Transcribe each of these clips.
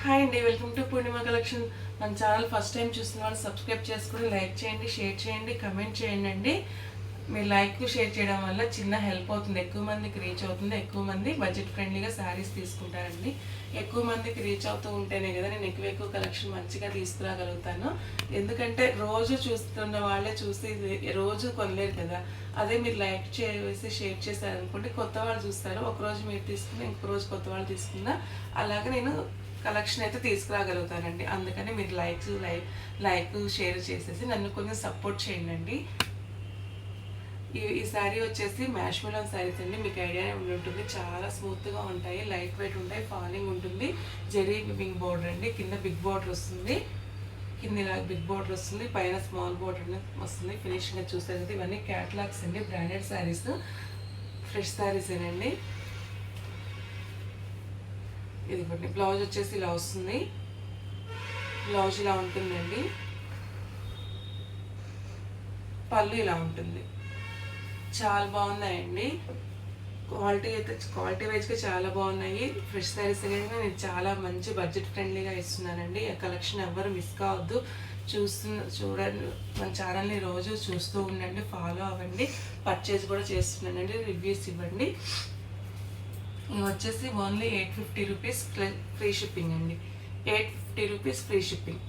Hi అండి welcome to Purnima collection మన channel first time చూస్తున్న వాళ్ళు సబ్స్క్రైబ్ చేసుకుని లైక్ చేయండి షేర్ చేయండి కమెంట్ చేయండి అండి. మీరు లైక్ షేర్ చేయడం వల్ల చిన్న హెల్ప్ అవుతుంది. ఎక్కువ మందికి రీచ్ అవుతుంది. ఎక్కువ మంది బడ్జెట్ ఫ్రెండ్లీగా శారీస్ తీసుకుంటారండి. ఎక్కువ మందికి రీచ్ అవుతూ ఉంటేనే కదా నేను ఎక్కువ ఎక్కువ కలెక్షన్ మంచిగా తీసుకురాగలుగుతాను. ఎందుకంటే రోజు చూస్తున్న వాళ్ళే చూసి రోజు కొనలేరు కదా. అదే మీరు లైక్ చేసి షేర్ చేశారనుకుంటే కొత్త వాళ్ళు చూస్తారు ఒక రోజు మీరు తీసుకుని ఇంకో రోజు కొత్త వాళ్ళు తీసుకున్నా అలాగే నేను కలెక్షన్ అయితే తీసుకురాగలుగుతానండి అందుకని మీరు లైక్స్ లైక్ లైక్ షేర్ చేసేసి నన్ను కొంచెం సపోర్ట్ చేయండి ఈ ఈ శారీ వచ్చేసి మ్యాష్ శారీస్ అండి. మీకు ఐడియా ఉంటుంది. చాలా స్మూత్గా ఉంటాయి. లైట్ వెయిట్ ఉంటాయి. ఫాలింగ్ ఉంటుంది. జెరీ బిగ్ బోర్డర్ అండి. కింద బిగ్ బోర్డర్ వస్తుంది. కింద ఇలా బిగ్ బోర్డర్ వస్తుంది. పైన స్మాల్ బోర్డర్ వస్తుంది. ఫినిషింగ్గా చూసారు కదా ఇవన్నీ క్యాటలాగ్స్ అండి. బ్రాండెడ్ శారీస్ ఫ్రెష్ శారీస్ ఏనండి. ఇదిగోండి బ్లౌజ్ వచ్చేసి ఇలా వస్తుంది. బ్లౌజ్ ఇలా ఉంటుందండి. పళ్ళు ఇలా ఉంటుంది. చాలా బాగున్నాయండి. క్వాలిటీ అయితే క్వాలిటీ వైజ్గా చాలా బాగున్నాయి. ఫ్రెష్ శారీస్ అనేది నేను చాలా మంచి బడ్జెట్ ఫ్రెండ్లీగా ఇస్తున్నానండి. ఆ కలెక్షన్ ఎవ్వరు మిస్ కావద్దు. చూస్తున్న చూడండి. మన ఛానల్ని రోజు చూస్తూ ఉండండి. ఫాలో అవ్వండి. పర్చేజ్ కూడా చేస్తున్నానండి. రివ్యూస్ ఇవ్వండి. ఇవి వచ్చేసి only eight fifty rupees free shipping అండి. Eight fifty rupees free shipping.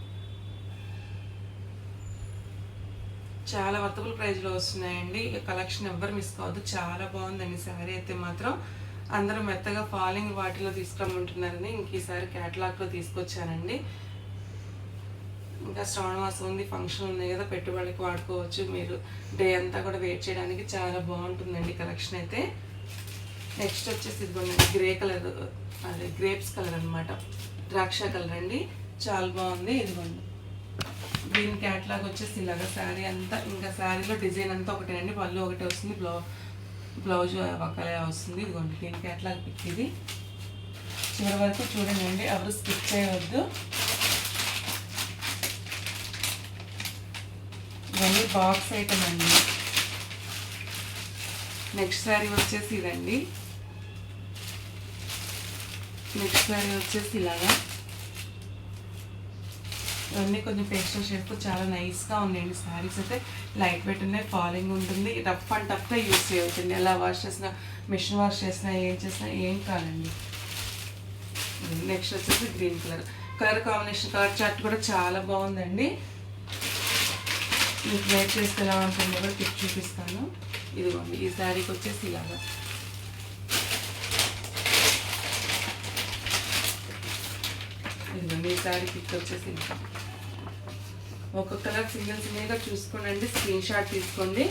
చాలా వర్తబుల్ ప్రైజ్లో వస్తున్నాయండి. కలెక్షన్ ఎవ్వరు మిస్ కావద్దు. చాలా బాగుందండి శారీ అయితే మాత్రం. అందరూ మెత్తగా ఫాలింగ్ వాటిలో తీసుకురమ్మంటున్నారని ఇంక ఈసారి క్యాటలాగ్లో తీసుకొచ్చానండి. ఇంకా శ్రావణ మాసం ఉంది ఫంక్షన్ ఉంది కదా పెట్టుబడికి వాడుకోవచ్చు. మీరు డే అంతా కూడా వెయిట్ చేయడానికి చాలా బాగుంటుందండి కలెక్షన్ అయితే. నెక్స్ట్ వచ్చేసి ఇదిగోండి గ్రే కలర్ అదే గ్రేప్స్ కలర్ అన్నమాట. ద్రాక్ష కలర్ అండి. చాలా బాగుంది. ఇదిగోండి. దీని క్యాట్లాగ్ వచ్చేసి ఇలాగ శారీ అంతా ఇంకా శారీలో డిజైన్ అంతా ఒకటే అండి. పళ్ళు ఒకటే వస్తుంది. బ్లౌ బ్లౌజ్ ఒకలే వస్తుంది. ఇదిగోండి దీని క్యాట్లాగ్ పిక్ ఇది. చివరి వరకు చూడండి ఎవరు స్కిప్ చేయవద్దు. ఇవన్నీ బాక్స్ ఐటమ్ అండి. నెక్స్ట్ శారీ వచ్చేసి ఇదండి. నెక్స్ట్ శారీ వచ్చేసి ఇలాగా. ఇవన్నీ కొంచెం పేస్టల్ షేప్ చాలా నైస్గా ఉన్నాయండి శారీస్ అయితే లైట్ వెయిట్ ఉన్నాయి ఫాలింగ్ ఉంటుంది. రఫ్ అండ్ టఫ్గా యూస్ చేయవచ్చండి ఎలా వాష్ చేసినా మిషన్ వాష్ చేసినా ఏం చేసినా ఏం కాదండి. నెక్స్ట్ వచ్చేసి green colour. Colour combination colour chart కూడా చాలా బాగుందండి. మీకు వేర్ చేస్తే ఎలా ఉంటుందో కూడా టిప్ చూపిస్తాను. ఇదిగోండి ఈ శారీకి వచ్చేసి ఇలాగా. ఇదిగోండి ఈ పిక్ వచ్చేసి ఇంకా ఒక కలర్ సింగిల్ సింగిల్గా చూసుకోండి స్క్రీన్ షాట్ తీసుకోండి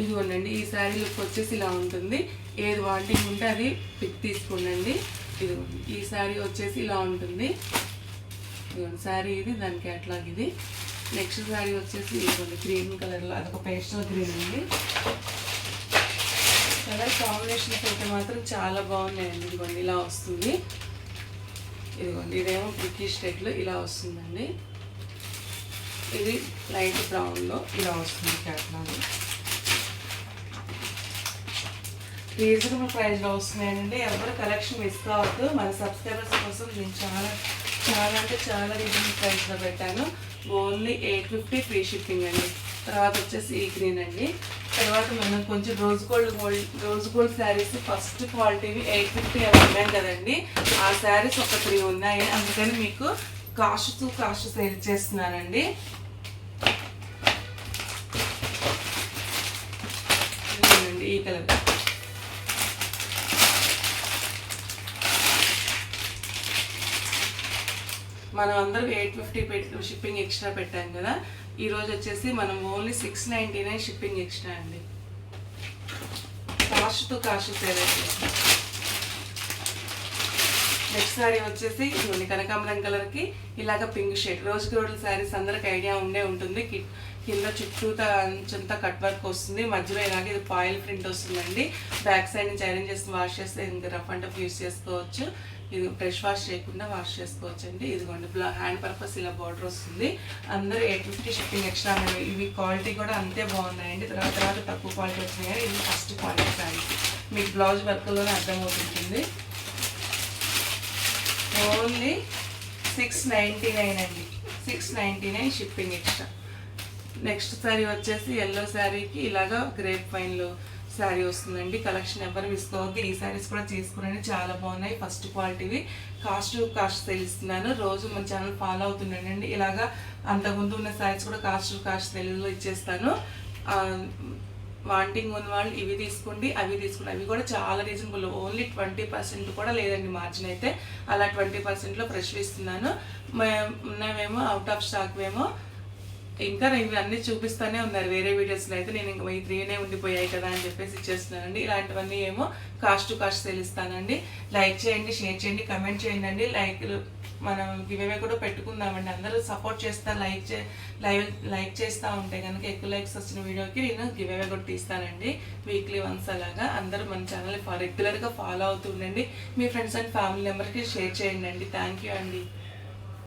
ఇదిగోనండి ఈ శారీ లుక్ వచ్చేసి ఇలా ఉంటుంది. ఏది వాంటింగ్ ఉంటే అది పిక్ తీసుకోనండి. ఇదిగోండి ఈ శారీ వచ్చేసి ఇలా ఉంటుంది. ఇదిగోండి శారీ ఇది దాని క్యాట్లాగ్ ఇది. నెక్స్ట్ శారీ వచ్చేసి ఇదిగోండి గ్రీన్ కలర్లో అదొక పేస్టల్ గ్రీన్ అండి. కలర్ కాంబినేషన్స్ అయితే మాత్రం చాలా బాగున్నాయండి. ఇదిగోండి ఇలా వస్తుంది. ఇదిగోండి ఇదేమో బ్రిటిష్ టైప్లో ఇలా వస్తుందండి. ఇది లైట్ బ్రౌన్లో ఇలా వస్తుంది క్యాట్లాగ్ రీజనబుల్ ప్రైస్లో వస్తున్నాయండి. ఎవరు కలెక్షన్ మిస్ కావద్దు. మన సబ్స్క్రైబర్స్ కోసం నేను చాలా చాలా అంటే చాలా రీజనబుల్ ప్రైస్లో పెట్టాను. Only eight fifty free shipping అండి. తర్వాత వచ్చేసి ఈ గ్రీన్ అండి. తర్వాత మనం కొంచెం rose gold gold rose gold saris first క్వాలిటీవి eight fifty అవి ఉన్నాయి కదండి. ఆ శారీస్ ఒక త్రీ ఉన్నాయి. అందుకని మీకు కాస్ట్ టు కాస్ట్ సేల్ చేస్తున్నానండి. ఈ కలర్ మనం అందరం ఎయిట్ ఫిఫ్టీ పెట్టి షిప్పింగ్ ఎక్స్ట్రా పెట్టాం కదా. ఈరోజు వచ్చేసి మనం only six ninety nine shipping extra అండి. కాస్ట్ టు కాస్ట్ సేల్ చేస్తాం నెక్స్ట్ శారీ వచ్చేసి ఇదిగోండి కనకాంబరం కలర్కి ఇలాగ pink shade. Rose gold saris అందరికి ఐడియా ఉండే ఉంటుంది. కింద చుట్టూత అంచంతా కట్ వర్క్ వస్తుంది. మధ్యలో ఇలాగే ఇది పాయిల్ ప్రింట్ వస్తుందండి. బ్యాక్ సైడ్ నుంచి ఐరన్ చేసి వాష్ చేస్తే ఇంకా రఫ్ అండ్ టఫ్ యూస్ చేసుకోవచ్చు. ఇది బ్రష్ వాష్ చేయకుండా వాష్ చేసుకోవచ్చు అండి ఇదిగోండి బ్లా హ్యాండ్ పర్పస్ ఇలా బార్డర్ వస్తుంది. అందరూ ఎయిట్ ఫిఫ్టీ షిప్పింగ్ ఎక్స్ట్రా ఇవి క్వాలిటీ కూడా అంతే బాగున్నాయండి. తర్వాత తర్వాత తక్కువ క్వాలిటీ వచ్చినాయి. ఇది ఫస్ట్ క్వాలిటీ శారీ మీకు బ్లౌజ్ వర్క్లోనే అర్థమవుతుంటుంది. ఓన్లీ సిక్స్ నైంటీ నైన్ అండి. Six ninety nine shipping extra. Next sari వచ్చేసి ఎల్లో శారీకి ఇలాగా గ్రేప్ వైన్లో శారీ వస్తుందండి. కలెక్షన్ ఎవరు మిసుకోవద్దు ఈ శారీస్ కూడా తీసుకురండి. చాలా బాగున్నాయి. ఫస్ట్ క్వాలిటీవి. కాస్ట్ కాస్ట్ తెలుస్తున్నాను రోజు మన ఛానల్ ఫాలో అవుతుండండి. ఇలాగా అంతకుముందు ఉన్న శారీస్ కూడా కాస్ట్ కాస్ట్ తెలుగులో ఇచ్చేస్తాను. వాంటింగ్ ఉన్న వాళ్ళు ఇవి తీసుకోండి అవి తీసుకోండి. అవి కూడా చాలా రీజనబుల్ ఓన్లీ ట్వంటీ పర్సెంట్ కూడా లేదండి మార్జిన్ అయితే. అలా ట్వంటీ పర్సెంట్లో ఫ్రెష్ ఇస్తున్నాను. మేమేమో ఉన్నవేమో అవుట్ ఆఫ్ స్టాక్ ఏమో ఇంకా నేను ఇవి అన్నీ చూపిస్తానే ఉన్నారు. వేరే వీడియోస్లో అయితే నేను ఇంకా ఈ త్రీనే ఉండిపోయాయి కదా అని చెప్పేసి ఇచ్చేస్తున్నానండి. ఇలాంటివన్నీ ఏమో కాస్ట్ టు కాస్ట్ తెలుస్తానండి లైక్ చేయండి షేర్ చేయండి కమెంట్ చేయండి అండి లైక్ మనం గివేవే కూడా పెట్టుకుందామండి. అందరూ సపోర్ట్ చేస్తా లైక్ చే లైవ్ లైక్ చేస్తూ ఉంటే కనుక ఎక్కువ లైక్స్ వచ్చిన వీడియోకి నేను గివేవే కూడా తీస్తానండి. వీక్లీ వన్స్ అలాగా. అందరూ మన ఛానల్ రెగ్యులర్గా ఫాలో అవుతుండండి మీ ఫ్రెండ్స్ అండ్ ఫ్యామిలీ మెంబర్కి షేర్ చేయండి అండి థ్యాంక్ యూ అండి.